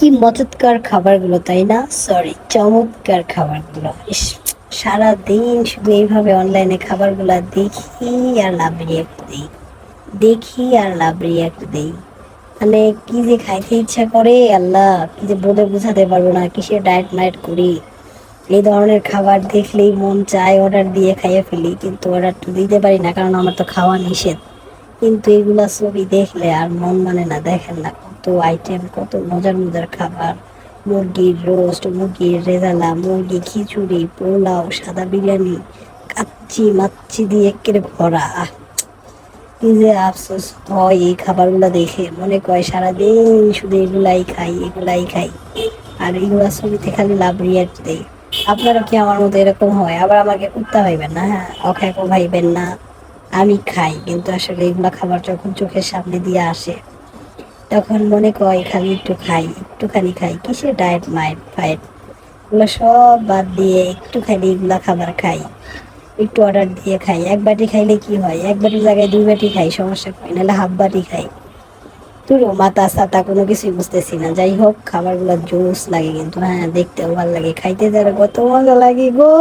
কি মজাদার খাবারগুলো, তাই না? সরি চমৎকার খাবারগুলো। ইস, সারাদিন শুধু এইভাবে অনলাইনে খাবারগুলো দেখি আর লাভ রিয়াক্ট দিই। দেখি আর লাভ রিয়াক্ট দিই। মানে কি যে খাইতে ইচ্ছা করে, আল্লাহ, কি যে বলে বোঝাতে পারব না, কিসের ডায়েট মায়েট করি। এই ধরনের খাবার দেখলেই মন চায় অর্ডার দিয়ে খাইয়ে ফেলি, কিন্তু অর্ডার তো দিতে পারি না, কারণ আমার তো খাওয়া নিষেধ। কিন্তু এগুলা ছবি দেখলে আর মন মানে না, দেখেন না। কত আইটেম কত মজার মজার খাবার। মুরগির রোস্ট মুরগির রেজালা, মুরগি খিচুড়ি, পোলাও, সাদা বিরিয়ানি, কাচ্চি মাচ্চি দিয়ে একেবারে ভরা। কি যে আফসোস। হয় এই খাবারগুলো দেখে। মনে কয়, সারাদিন শুধু এগুলাই খাই এগুলাই খাই। আর এগুলা ছবিতে খালি লাভ রিয়াক্ট দেই আপনারা কি আমার মতো এরকম হয়? আবার আমাকে কুত্তা ভাইবেন না? হ্যাঁ অখ্যাকও ভাইবেন না। আমি খাই, কিন্তু আসলে এগুলা খাবার যখন চোখের সামনে দিয়ে আসে তখন মনে কয়, খালি একটু খাই, একটুখানি খাই। কিসের ডায়েট মাইট ফায়েট এগুলো সব বাদ দিয়ে একটুখানি এগুলা খাবার খাই। একটু অর্ডার দিয়ে খাই। এক বাটি খাইলে কি হয়? এক বাটির জায়গায় দুই বাটি খাই, সমস্যা করি নাহলে হাফ বাটি খাই। তুলো মাথা সাতা কোনো কিছুই বুঝতেছি না। যাই হোক খাবারগুলো জোস লাগে কিন্তু হ্যাঁ দেখতেও ভালো লাগে, খাইতে যারা কত মজা লাগে গো।